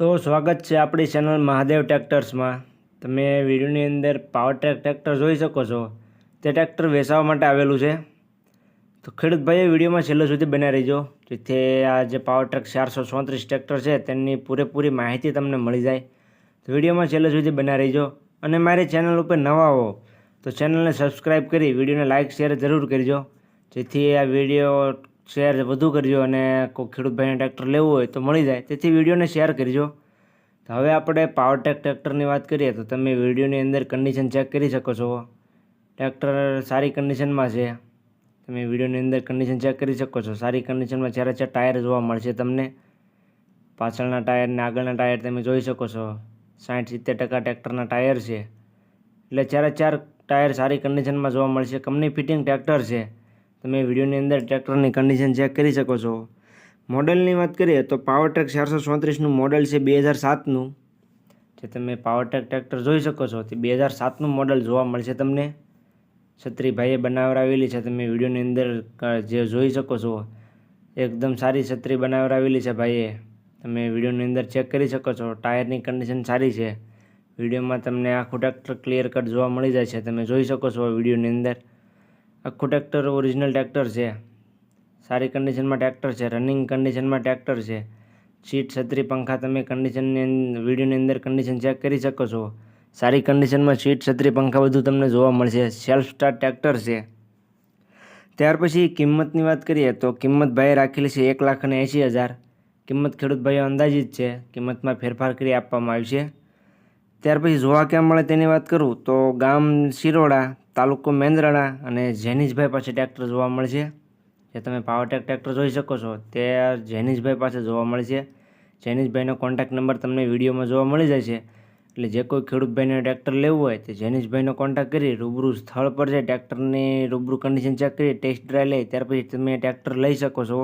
તો સ્વાગત છે આપણી ચેનલ મહાદેવ ટ્રેક્ટર્સમાં. તમે વિડીયોની અંદર પાવર ટ્રેક ટ્રેક્ટર જોઈ શકો છો. તે ટ્રેક્ટર વેચાવા માટે આવેલું છે. તો ખેડૂત ભાઈએ વિડીયોમાં છેલ્લે સુધી બનાવી રહીજો. જેથી આ જે પાવર ટ્રેક ચારસો ચોત્રીસ ટ્રેક્ટર છે, તેની પૂરેપૂરી માહિતી તમને મળી જાય. તો વિડીયોમાં છેલ્લે સુધી બનાવી રહીજો. અને મારી ચેનલ ઉપર નવા હો, તો ચેનલને સબસ્ક્રાઈબ કરી વિડીયોને લાઇક, શેર જરૂર કરજો. જેથી આ વીડિયો શેર વધુ કરજો અને કોઈ ખેડૂત ભાઈને ટ્રેક્ટર લેવું હોય તો મળી જાય. તેથી વિડીયોને શેર કરજો. તો હવે આપણે પાવરટેક ટ્રેક્ટરની વાત કરીએ તો તમે વિડીયોની અંદર કન્ડિશન ચેક કરી શકો છો. ટ્રેક્ટર સારી કન્ડિશનમાં છે. તમે વિડીયોની અંદર કન્ડિશન ચેક કરી શકો છો. સારી કન્ડિશનમાં ચારે ચાર ટાયર જોવા મળશે તમને, પાછળના ટાયર ને આગળના ટાયર તમે જોઈ શકો છો. સાઠ સિત્તેર ટકા ટ્રેક્ટરના ટાયર છે. એટલે ચારે ચાર ટાયર સારી કન્ડિશનમાં જોવા મળશે કંપની ફિટિંગ ટ્રેક્ટર છે. તમે વિડીયોની અંદર ટ્રેક્ટરની કન્ડિશન ચેક કરી શકો છો. મોડલની વાત કરીએ તો પાવરટેક ચારસો ચોત્રીસનું મોડલ છે બે હજાર સાતનું. જે તમે પાવરટેક ટ્રેક્ટર જોઈ શકો છો. તે બે હજાર સાતનું મોડલ જોવા મળશે તમને. છત્રીભાઈએ બનાવરાવેલી છે. તમે વિડીયોની અંદર જે જોઈ શકો છો, એકદમ સારી છત્રી બનાવરાવેલી છે ભાઈએ. તમે વિડીયોની અંદર ચેક કરી શકો છો. ટાયરની કન્ડિશન સારી છે. વિડીયોમાં તમને આખું ટ્રેક્ટર ક્લિયર કટ જોવા મળી જાય છે. તમે જોઈ શકો છો વિડીયોની અંદર. આખું ટ્રેક્ટર ઓરિજિનલ ટ્રેક્ટર છે. સારી કન્ડિશનમાં ટ્રેક્ટર છે રનિંગ કન્ડિશનમાં ટ્રેક્ટર છે. સીટ છત્રી, પંખા તમે કન્ડિશનની વિડીયોની અંદર કન્ડિશન ચેક કરી શકો છો. સારી કન્ડિશનમાં સીટ છત્રી, પંખા બધું તમને જોવા મળશે. સેલ્ફ સ્ટાર્ટ ટ્રેક્ટર છે. ત્યાર પછી કિંમતની વાત કરીએ તો કિંમત ભાઈએ રાખેલી છે એક લાખ અને એંશી હજાર. કિંમત ખેડૂત ભાઈઓ અંદાજિત છે, કિંમતમાં ફેરફાર કરી આપવામાં આવશે. ત્યાર પછી જોવા ક્યાં મળે તેની વાત કરું તો ગામ શિરોડા તાલુકો મેંદરણા અને જેનીશભાઈ પાસે ટ્રેક્ટર જોવા મળશે જે તમે પાવરટેક ટ્રેક્ટર જોઈ શકો છો, તે જેનીશભાઈ પાસે જોવા મળશે જેનીશભાઈનો કોન્ટેક્ટ નંબર તમને વિડીયોમાં જોવા મળી જાય છે. એટલે જે કોઈ ખેડૂતભાઈને ટ્રેક્ટર લેવું હોય, તે જેનીશભાઈનો કોન્ટેક્ટ કરી રૂબરૂ સ્થળ પર જઈ ટ્રેક્ટરની રૂબરૂ કન્ડિશન ચેક કરી ટેસ્ટ ડ્રાઈવ લઈ ત્યાર પછી તમે ટ્રેક્ટર લઈ શકો છો.